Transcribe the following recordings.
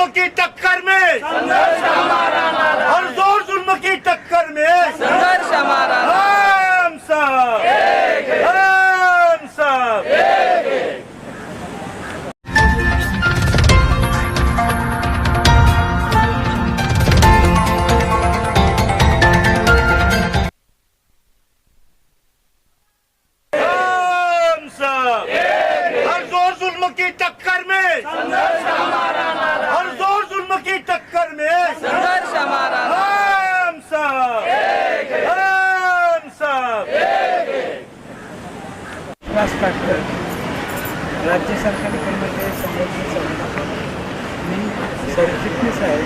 जुल्म की टक्कर में विकास राज्य सरकारी कर्मचारी संघटना मी सरचिटणीस आहे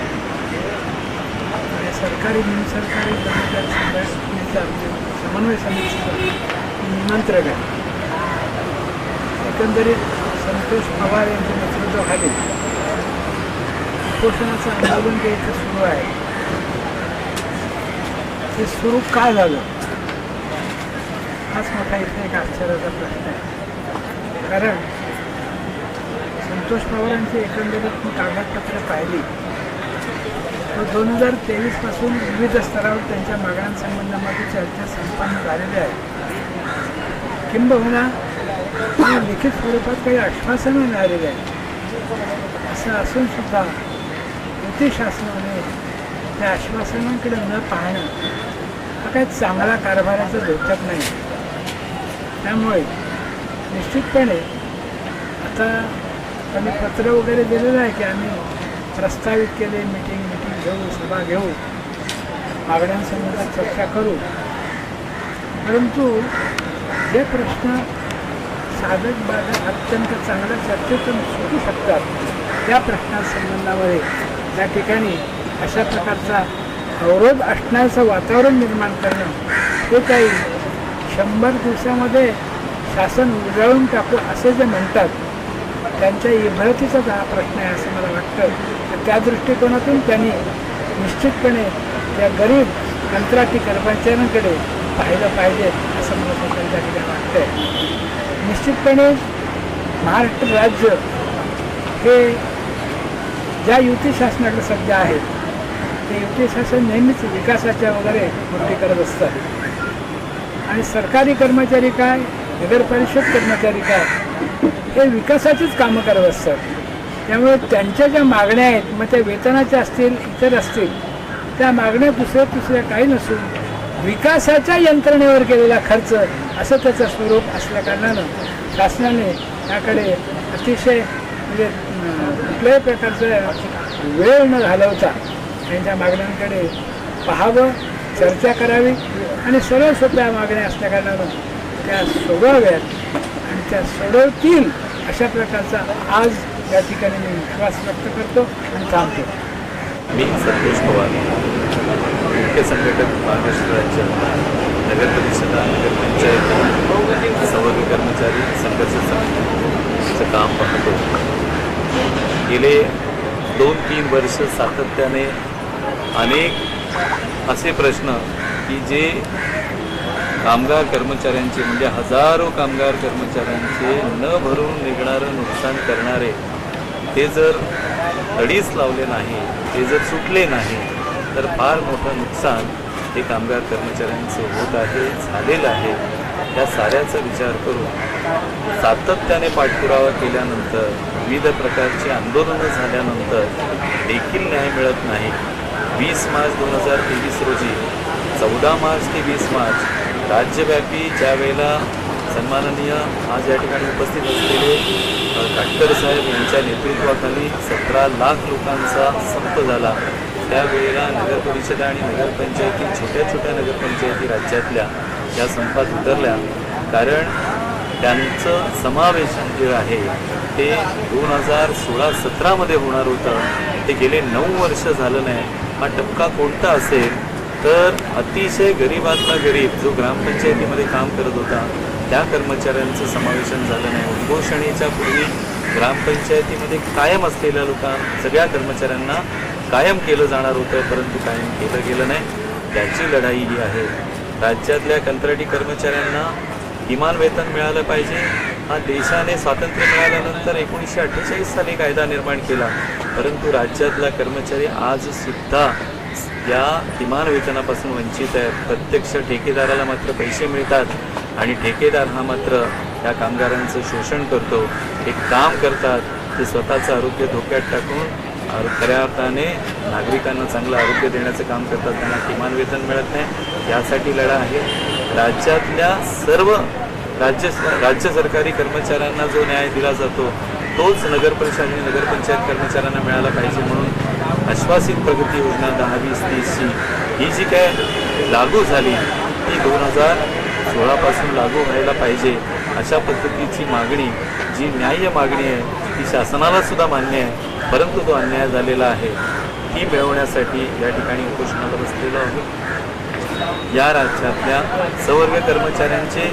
आणि सरकारी निमसरकारी कर्मचारी संघटनेचा समन्वय समितीचा निमंत्रक आहे. एकंदरीत संतोष पवार यांच्या नेतृत्वाखाली उपोषणाचं आंदोलन जे इथं सुरू आहे. ते सुरू का झालं? हाच मोठा इथे एक आश्चर्याचा प्रश्न आहे. कारण संतोष पवारांची एकंदरीत मी कागदपत्र पाहिली. तर दोन हजार तेवीसपासून विविध स्तरावर त्यांच्या मागण्यांसंबंधामध्ये चर्चा संपन्न झालेल्या आहेत किंबहुना लिखित स्वरूपात काही आश्वासनं मिळालेली आहेत. असं असून सुद्धा युती शासनाने त्या आश्वासनांकडे न पाहणं हा काही चांगला कारभाराचा धोक्यात नाही. त्यामुळे निश्चितपणे आता आम्ही पत्र वगैरे दिलेलं आहे की आम्ही प्रस्तावित केले मिटिंग मिटिंग घेऊ सभा घेऊ मागण्यांसंदर्भात चर्चा करू. परंतु जे प्रश्न साधक बाधक अत्यंत चांगल्या चर्चेतून सुटू शकतात. त्या प्रश्नासंबंधामध्ये त्या ठिकाणी अशा प्रकारचा अवरोध असण्याचं वातावरण निर्माण करणं हे काही शंभर दिवसामध्ये शासन उजळून टाकू असे जे म्हणतात त्यांच्या इमारतीचाच हा प्रश्न आहे असं मला वाटतं. तर त्या दृष्टिकोनातून त्यांनी निश्चितपणे त्या गरीब कंत्राटी कर्मचाऱ्यांकडे पाहिलं पाहिजे असं मला स्वतःच्या ठिकाणी वाटतंय. निश्चितपणे महाराष्ट्र राज्य हे ज्या युती शासनाकडे सध्या आहे ते युती शासन नेहमीच विकासाच्या वगैरे गोष्टी करत असतात आणि सरकारी कर्मचारी काय? नगरपरिषद कर्मचारी काय? हे विकासाचीच कामं करत असतात. त्यामुळे त्यांच्या ज्या मागण्या आहेत मग त्या वेतनाच्या असतील इतर असतील त्या मागण्या दुसऱ्या दुसऱ्या काही नसून विकासाच्या यंत्रणेवर केलेला खर्च असं त्याचं स्वरूप असल्या कारणानं शासनाने त्याकडे अतिशय म्हणजे कुठल्याही प्रकारचं वेळ न घालवता त्यांच्या मागण्यांकडे पाहावं चर्चा करावी. आणि सरळ सोप्या मागण्या असल्या कारणानं त्या सोडवाव्यात. आणि त्या सोडवतील अशा प्रकारचा आज या ठिकाणी मी विश्वास व्यक्त करतो आणि थांबतो मी संतोष पवार मुख्य संघटक महाराष्ट्र राज्य नगर परिषदा नगरपंचायत कर्मचारी संघर्ष समितीचं काम पाहतो. गेले दोन तीन वर्ष सातत्याने अनेक असे प्रश्न की जे कामगार कर्मचाऱ्यांचे म्हणजे हजारो कामगार कर्मचाऱ्यांचे न भरून निघणारं नुकसान करणारे ते जर अडीच लावले नाही ते जर सुटले नाही तर फार मोठं नुकसान हे कामगार कर्मचाऱ्यांचं होत आहे झालेलं आहे. त्या साऱ्याचा विचार करून सातत्याने पाठपुरावा केल्यानंतर विविध प्रकारची आंदोलनं झाल्यानंतर देखील न्याय मिळत नाही. वीस मार्च दोन हजार तेवीस रोजी चौदा मार्च ते वीस मार्च राज्यव्यापी ज्या वेळेला सन्माननीय आज या ठिकाणी उपस्थित असलेले अ, साहेब यांच्या नेतृत्वाखाली सतरा लाख लोकांचा संप झाला. त्यावेळेला नगरपरिषदा आणि नगरपंचायती छोट्या छोट्या नगरपंचायती राज्यातल्या या संपात उतरल्या. कारण त्यांचं समावेशन जे आहे ते दोन हजार सोळा सतरामध्ये होणार होतं. ते गेले नऊ वर्ष झालं नाही. हा टपका कोणता असेल तर अतिशय गरीबातला गरीब जो ग्रामपंचायतीमध्ये काम करत होता त्या कर्मचाऱ्यांचं समावेशन झालं नाही. उद्घोषणेच्या पूर्वी ग्रामपंचायतीमध्ये कायम असलेल्या लोकां सगळ्या कर्मचाऱ्यांना कायम केलं जाणार होतं परंतु कायम केलं गेलं नाही. त्याची लढाई ही आहे. राज्यातल्या कंत्राटी कर्मचाऱ्यांना किमान वेतन मिळालं पाहिजे. हा देशाने स्वातंत्र्य मिळाल्यानंतर एकोणीसशे अठ्ठेचाळीस साली कायदा निर्माण केला. परंतु राज्यातला कर्मचारी आजसुद्धा या किमान वेतनापासून वंचित आहे. प्रत्यक्ष ठेकेदाराला मात्र पैसे मिळतात आणि ठेकेदार हा मात्र या कामगारांचं शोषण करतो. एक काम करतात ते स्वतःचं आरोग्य धोक्यात टाकून खऱ्या अर्थाने नागरिकांना चांगलं आरोग्य देण्याचं काम करतात. त्यांना किमान वेतन मिळत नाही. यासाठी लढा आहे. राज्यातल्या सर्व राज्य राज्य सरकारी कर्मचाऱ्यांना जो न्याय दिला जातो तोच नगर परिषद आणि नगरपंचायत कर्मचाऱ्यांना मिळाला पाहिजे म्हणून आश्वासित प्रगती योजना दहा वीस तीस सी. ही जी काय लागू झाली ती दोन हजार सोळापासून लागू व्हायला पाहिजे. अशा पद्धतीची मागणी जी न्याय्य मागणी आहे ती शासनाला सुद्धा मान्य आहे परंतु तो अन्याय झालेला आहे. ती मिळवण्यासाठी या ठिकाणी उपोषणाला बसलेलो आहोत. या राज्यातल्या सवर्ग कर्मचाऱ्यांचे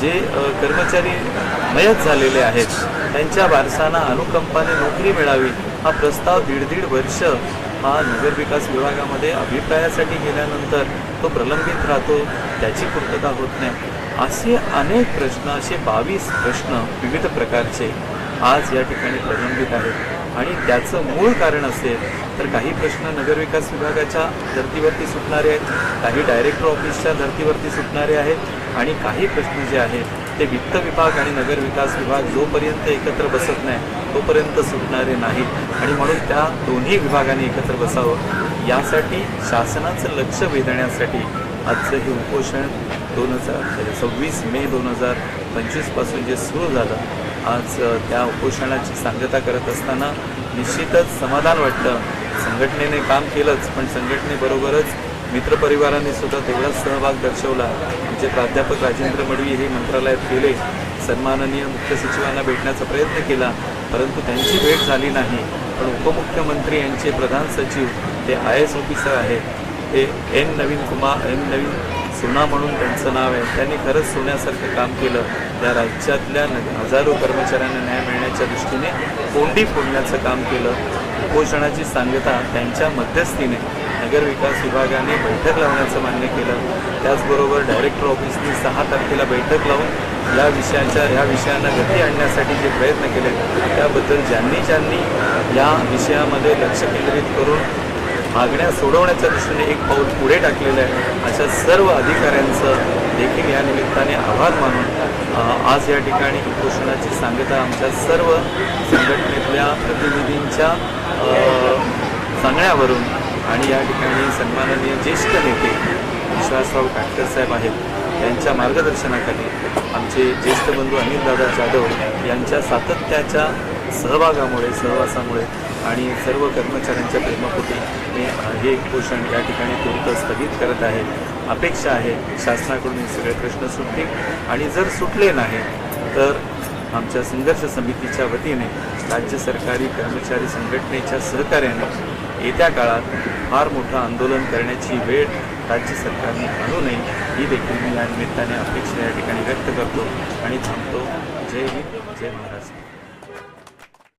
जे कर्मचारी मयत झालेले आहेत त्यांच्या वारसांना अनुकंपाने नोकरी मिळावी हा प्रस्ताव दीड दीड वर्ष हा नगरविकास विभागामध्ये अभिप्रायासाठी गेल्यानंतर तो प्रलंबित राहतो त्याची पूर्तता होत नाही. असे अनेक प्रश्न असे बावीस प्रश्न विविध प्रकारचे आज या ठिकाणी प्रलंबित आहेत. आणि त्याचं मूळ कारण असेल तर काही प्रश्न नगरविकास विभागाच्या धर्तीवरती सुटणारे आहेत काही डायरेक्टर ऑफिसच्या धर्तीवरती सुटणारे आहेत आणि काही प्रश्न जे आहेत ते वित्त विभाग आणि नगरविकास विभाग जोपर्यंत एकत्र बसत नाही तोपर्यंत सुटणारे नाहीत. आणि म्हणून त्या दोन्ही विभागाने एकत्र बसावं. यासाठी शासनाचं लक्ष वेधण्यासाठी आजचं हे उपोषण दोन हजार सव्वीस मे दोन हजार पंचवीसपासून जे सुरू झालं आज त्या उपोषणाची सांगता करत असताना निश्चितच समाधान वाटतं. संघटनेने काम केलंच पण संघटनेबरोबरच मित्रपरिवारांनी सुद्धा तेवढाच सहभाग दर्शवला. म्हणजे प्राध्यापक राजेंद्र मडवी हे मंत्रालयात गेले. सन्माननीय मुख्य सचिवांना भेटण्याचा प्रयत्न केला परंतु त्यांची भेट झाली नाही. पण उपमुख्यमंत्री यांचे प्रधान सचिव ते आय एस ऑफिसर आहेत. ते एन नवीन कुमार एन नवीन सुना म्हणून त्यांचं नाव आहे. त्यांनी खरंच सोन्यासारखं काम केलं. या राज्यातल्या न- हजारो कर्मचाऱ्यांना न्याय मिळण्याच्या दृष्टीने कोंडी फोडण्याचं काम केलं. उपोषणाची सांगता त्यांच्या मध्यस्थीने नगरविकास विभागाने बैठक लावण्याचं मान्य केलं. त्याचबरोबर डायरेक्टर ऑफिसनी सहा तारखेला बैठक लावून या विषयाच्या ह्या विषयांना गती आणण्यासाठी जे प्रयत्न केले त्याबद्दल ज्यांनी ज्यांनी या विषयामध्ये लक्ष केंद्रित करून मागण्या सोडवण्याच्या दृष्टीने एक पाऊल पुढे टाकलेलं आहे. अशा सर्व अधिकाऱ्यांचं देखील या निमित्ताने आभार मानून आज या ठिकाणी उपोषणाची सांगता आमच्या सर्व संघटनेतल्या प्रतिनिधींच्या सांगण्यावरून आणि या ठिकाणी सन्माननीय ज्येष्ठ नेते विश्वासराव काटकर साहेब आहेत त्यांच्या मार्गदर्शनाखाली आमचे ज्येष्ठ बंधू अनिलदादा जाधव यांच्या सातत्याच्या सहभागामुळे सहवासामुळे आणि सर्व कर्मचाऱ्यांच्या प्रेमापोटी मी हे उपोषण या ठिकाणी तूर्त स्थगित करत आहे अपेक्षा आहे शासनाकडून हे सगळे प्रश्न सुटतील. आणि जर सुटले नाही तर आमच्या संघर्ष समितीच्या वतीने राज्य सरकारी कर्मचारी संघटनेच्या सहकार्याने येत्या काळात फार मोठं आंदोलन करण्याची वेळ राज्य सरकारने आणू नये ही देखील मी या निमित्ताने अपेक्षा या ठिकाणी व्यक्त करतो आणि थांबतो. जय हिंद जय महाराष्ट्र.